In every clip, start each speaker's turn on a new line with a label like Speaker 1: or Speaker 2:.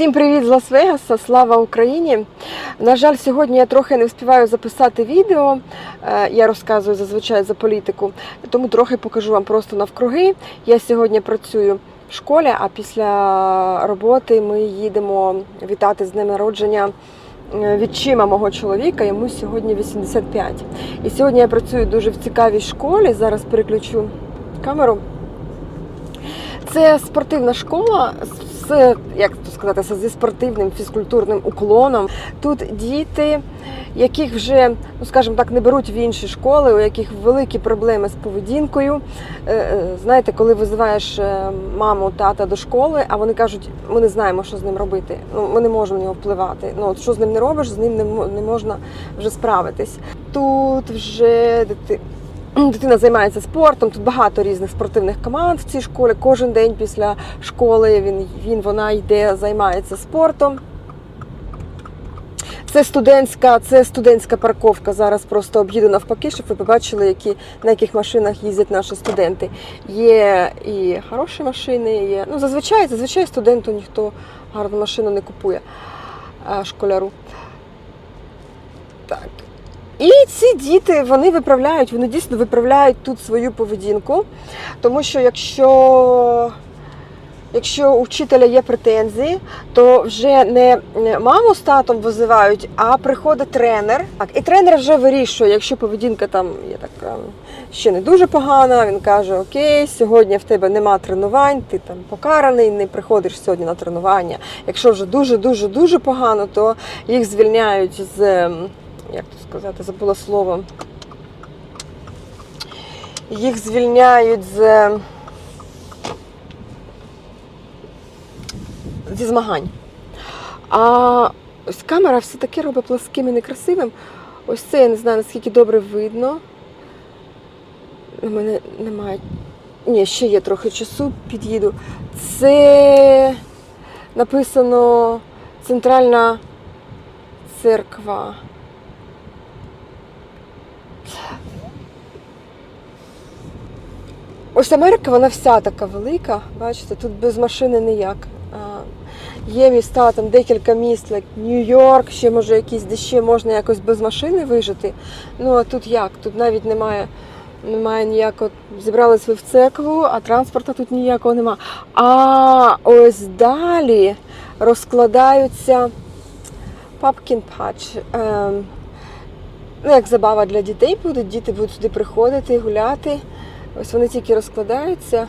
Speaker 1: Всім привіт з Лас-Вегаса, слава Україні! На жаль, сьогодні я трохи не встигаю записати відео. Е, Я розказую зазвичай за політику, тому трохи покажу вам просто навкруги. Я сьогодні працюю в школі, а після роботи ми їдемо вітати з днем народження е, відчима мого чоловіка. Йому сьогодні 85. І сьогодні я працюю дуже в цікавій школі. Зараз переключу камеру. Це спортивна школа як то сказати, зі спортивним фізкультурним уклоном. Тут діти, яких вже, ну скажімо так, не беруть в інші школи, у яких великі проблеми з поведінкою. Е, е, Знаєте, коли визиваєш е, маму, тата до школи, а вони кажуть, ми не знаємо, що з ним робити. Ну, ми не можемо на нього впливати. Ну, от що з ним не робиш, з ним не можна вже справитись. Тут вже дити- Дитина займається спортом, тут багато різних спортивних команд в цій школі. Кожен день після школи він, він вона йде, займається спортом. Це студентська, це студентська парковка. Зараз просто об'їду навпаки, щоб ви побачили, які, на яких машинах їздять наші студенти. Є і хороші машини, є. Ну, зазвичай, зазвичай студенту ніхто гарну машину не купує школяру. Так. І ці діти вони виправляють, вони дійсно виправляють тут свою поведінку. Тому що якщо, якщо у вчителя є претензії, то вже не маму з татом визивають, а приходить тренер. Так, і тренер вже вирішує, якщо поведінка там є така ще не дуже погана, він каже: Окей, сьогодні в тебе нема тренувань, ти там покараний, не приходиш сьогодні на тренування. Якщо вже дуже дуже дуже погано, то їх звільняють з. Як то сказати, забула слово. Їх звільняють з зі змагань. А ось камера все таки робить пласким і некрасивим. Ось це я не знаю, наскільки добре видно. У мене немає. Ні, ще є трохи часу, під'їду. Це написано Центральна церква. Ось Америка, вона вся така велика. Бачите, тут без машини ніяк. Є міста, там декілька міст, як Нью-Йорк, ще може якісь, де ще можна якось без машини вижити. Ну а тут як? Тут навіть немає, немає ніякого. Зібрались ви в церкву, а транспорту тут ніякого нема. А ось далі розкладаються папкін патч. Ем, ну, як забава для дітей буде, діти будуть сюди приходити, гуляти. Ось вони тільки розкладаються.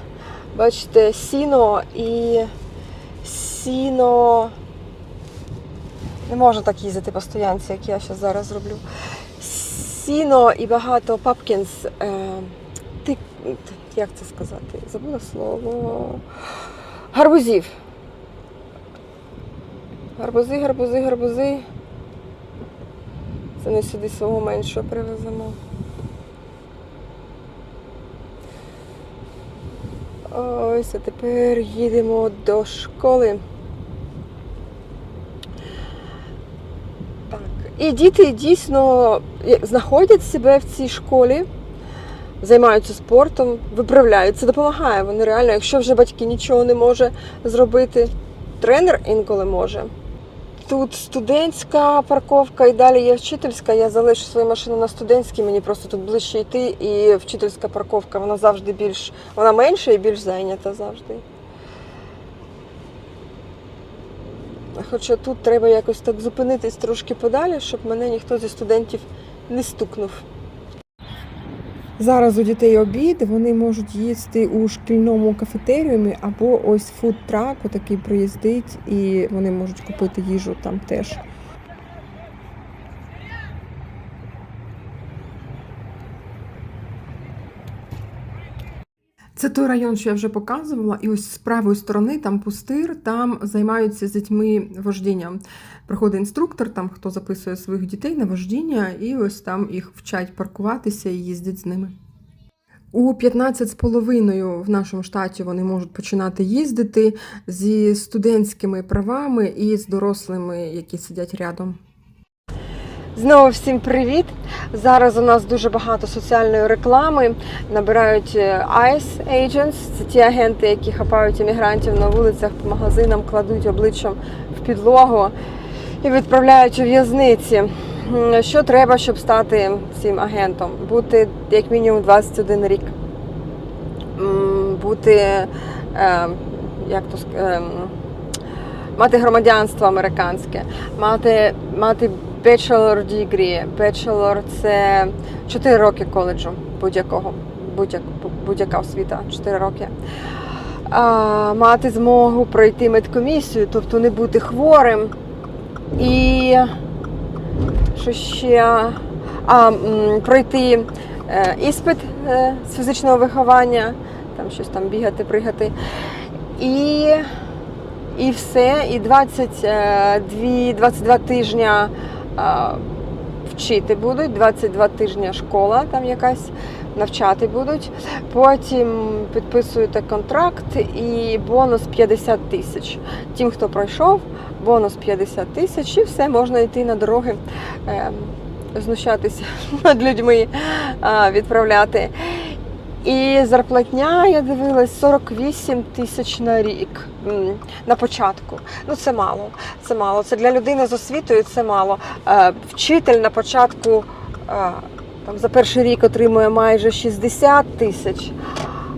Speaker 1: Бачите, сіно і сіно. Не можна так їздити по стоянці, як я зараз зроблю. Сіно і багато папкінс. Е, ти, як це сказати? Забула слово. Гарбузів. Гарбузи, гарбузи, гарбузи. Це ми сюди свого меншого привеземо. Ось, а тепер їдемо до школи. Так. І діти дійсно знаходять себе в цій школі, займаються спортом, виправляються, допомагає. Вони реально, якщо вже батьки нічого не може зробити, тренер інколи може. Тут студентська парковка і далі є вчительська. Я залишу свою машину на студентській, мені просто тут ближче йти. І вчительська парковка, вона завжди більш, вона менша і більш зайнята завжди. Хоча тут треба якось так зупинитись трошки подалі, щоб мене ніхто зі студентів не стукнув. Зараз у дітей обід, вони можуть їсти у шкільному кафетеріумі або ось фудтрак, такий приїздить, і вони можуть купити їжу там теж. Це той район, що я вже показувала, і ось з правої сторони там пустир, там займаються з дітьми вождінням. Приходить інструктор, там хто записує своїх дітей на вождіння, і ось там їх вчать паркуватися і їздять з ними. У 15 з половиною в нашому штаті вони можуть починати їздити зі студентськими правами і з дорослими, які сидять рядом. Знову всім привіт! Зараз у нас дуже багато соціальної реклами. Набирають е, ICE agents, це ті агенти, які хапають іммігрантів на вулицях, по магазинам, кладуть обличчям в підлогу і відправляють у в'язниці. Що треба, щоб стати цим агентом? Бути як мінімум 21 рік. Бути е, як то ем, мати громадянство американське, мати, мати bachelor degree. Bachelor – це 4 роки коледжу будь-якого, будь-як, будь-яка освіта, 4 роки. А, мати змогу пройти медкомісію, тобто не бути хворим. І що ще? А, пройти е, іспит е, з фізичного виховання, там щось там бігати, пригати. І і все, і 22, 22 тижня а, вчити будуть, 22 тижня школа там якась навчати будуть. Потім підписуєте контракт і бонус 50 тисяч. Тим, хто пройшов, бонус 50 тисяч, і все, можна йти на дороги. Е, Знущатися над людьми, відправляти. І зарплатня, я дивилась, 48 тисяч на рік на початку. Ну це мало. Це мало. Це для людини з освітою це мало. Е, Вчитель на початку е, там, за перший рік отримує майже 60 тисяч,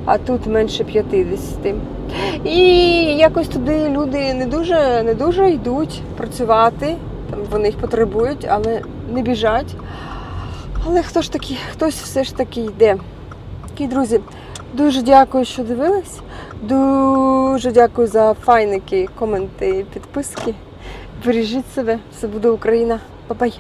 Speaker 1: а тут менше 50. І якось туди люди не дуже, не дуже йдуть працювати. Там вони їх потребують, але не біжать. Але хто ж таки, хтось все ж таки йде. Такі, друзі, дуже дякую, що дивились. Дуже дякую за файники, коменти, підписки. Бережіть себе, все буде Україна. Па-бай!